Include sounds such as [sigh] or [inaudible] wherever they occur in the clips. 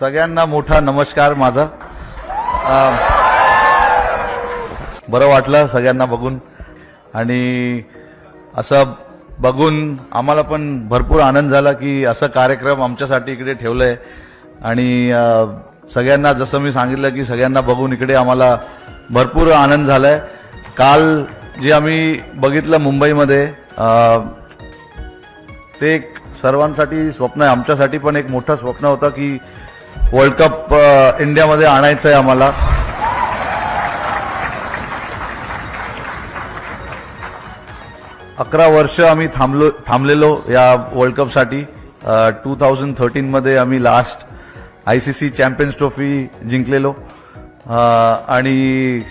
सगळ्यांना मोठा नमस्कार माझा. बरं वाटलं सगळ्यांना बघून. आणि असं बघून आम्हाला पण भरपूर आनंद झाला की असं कार्यक्रम आमच्यासाठी इकडे ठेवलंय. आणि सगळ्यांना जसं मी सांगितलं की सगळ्यांना बघून इकडे आम्हाला भरपूर आनंद झालाय. काल जे आम्ही बघितलं मुंबईमध्ये ते एक सर्वांसाठी स्वप्न आहे. आमच्यासाठी पण एक मोठं स्वप्न होतं की वर्ल्ड कप इंडियामध्ये uh, आणायचं आहे आम्हाला. अकरा वर्ष आम्ही थांबलो थांबलेलो या वर्ल्ड कपसाठी टू थाउजंड थर्टीनमध्ये आम्ही last I C C champions trophy जिंकलेलो. Uh, आणि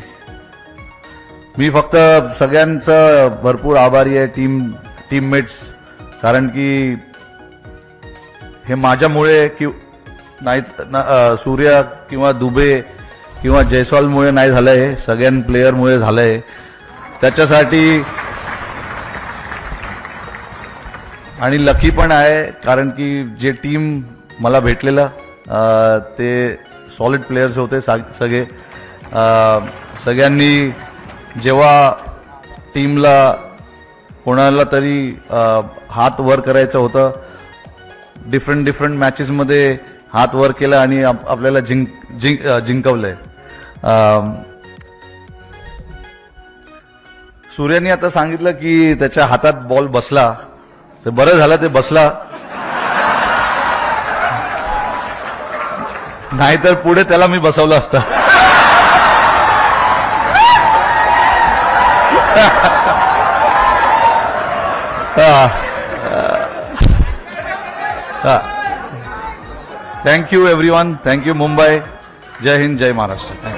मी फक्त सगळ्यांचं भरपूर आभारी आहे टीम टीममेट्स कारण की हे माझ्यामुळे कि नाही सूर्या किंवा दुबे किंवा जयस्वालमुळे नाही झालंय सगळ्यां प्लेयरमुळे झालंय. त्याच्यासाठी आणि लकी पण आहे कारण की जे टीम मला भेटलेलं ते सॉलिड प्लेयर्स होते सा- सगळे. सगळ्यांनी जेव्हा टीमला कोणाला तरी हात वर करायचं होतं डिफरंट डिफरंट मॅचेसमध्ये हात वर केला आणि आपल्याला जिंक जिंक जिंकवलंय. सूर्याने आता सांगितलं की त्याच्या हातात बॉल बसला. तर बरं झालं ते बसला. नाहीतर पुढे त्याला मी बसवलं असतं. [laughs] thank you everyone thank you Mumbai Jai Hind Jai Maharashtra